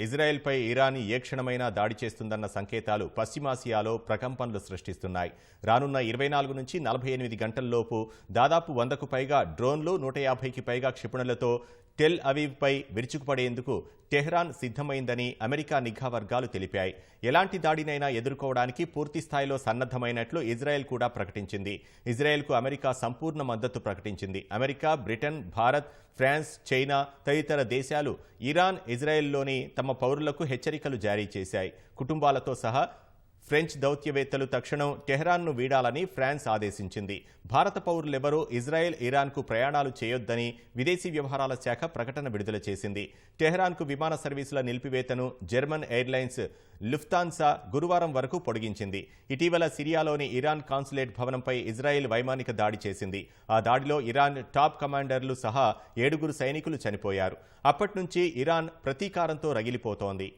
ఇజ్రాయెల్పై Iran ఏ క్షణమైనా దాడి చేస్తుందన్న సంకేతాలు పశ్చిమాసియాలో ప్రకంపనలు సృష్టిస్తున్నాయి. రానున్న ఇరవై నాలుగు నుంచి నలభై ఎనిమిది గంటల్లోపు దాదాపు వందకు పైగా డ్రోన్లు నూట యాభైకి పైగా క్షిపణులతో టెల్ అవీవ్పై విరుచుకుపడేందుకు టెహ్రాన్ సిద్ధమైందని అమెరికా నిఘా వర్గాలు తెలిపాయి. ఎలాంటి దాడినైనా ఎదుర్కోవడానికి పూర్తి స్థాయిలో సన్నద్ధమైనట్లు ఇజ్రాయెల్ కూడా ప్రకటించింది. ఇజ్రాయెల్కు అమెరికా సంపూర్ణ మద్దతు ప్రకటించింది. America Britain Bharat France China తదితర దేశాలు ఇరాన్ ఇజ్రాయెల్లోని తమ పౌరులకు హెచ్చరికలు జారీ చేశాయి. కుటుంబాలతో సహా ఫ్రెంచ్ దౌత్యవేత్తలు తక్షణం టెహ్రాన్ను వీడాలని ఫ్రాన్స్ ఆదేశించింది. భారత పౌరులెవరూ ఇజ్రాయెల్ ఇరాన్కు ప్రయాణాలు చేయొద్దని విదేశీ వ్యవహారాల శాఖ ప్రకటన విడుదల చేసింది. టెహ్రాన్కు విమాన సర్వీసుల నిలిపివేతను జర్మన్ ఎయిర్లైన్స్ లుఫ్తాన్సా గురువారం వరకు పొడిగించింది. ఇటీవల సిరియాలోని ఇరాన్ కాన్సులేట్ భవనంపై ఇజ్రాయెల్ వైమానిక దాడి చేసింది. ఆ దాడిలో ఇరాన్ టాప్ కమాండర్లు సహా ఏడుగురు సైనికులు చనిపోయారు. అప్పటి నుంచి ఇరాన్ ప్రతీకారంతో రగిలిపోతోంది.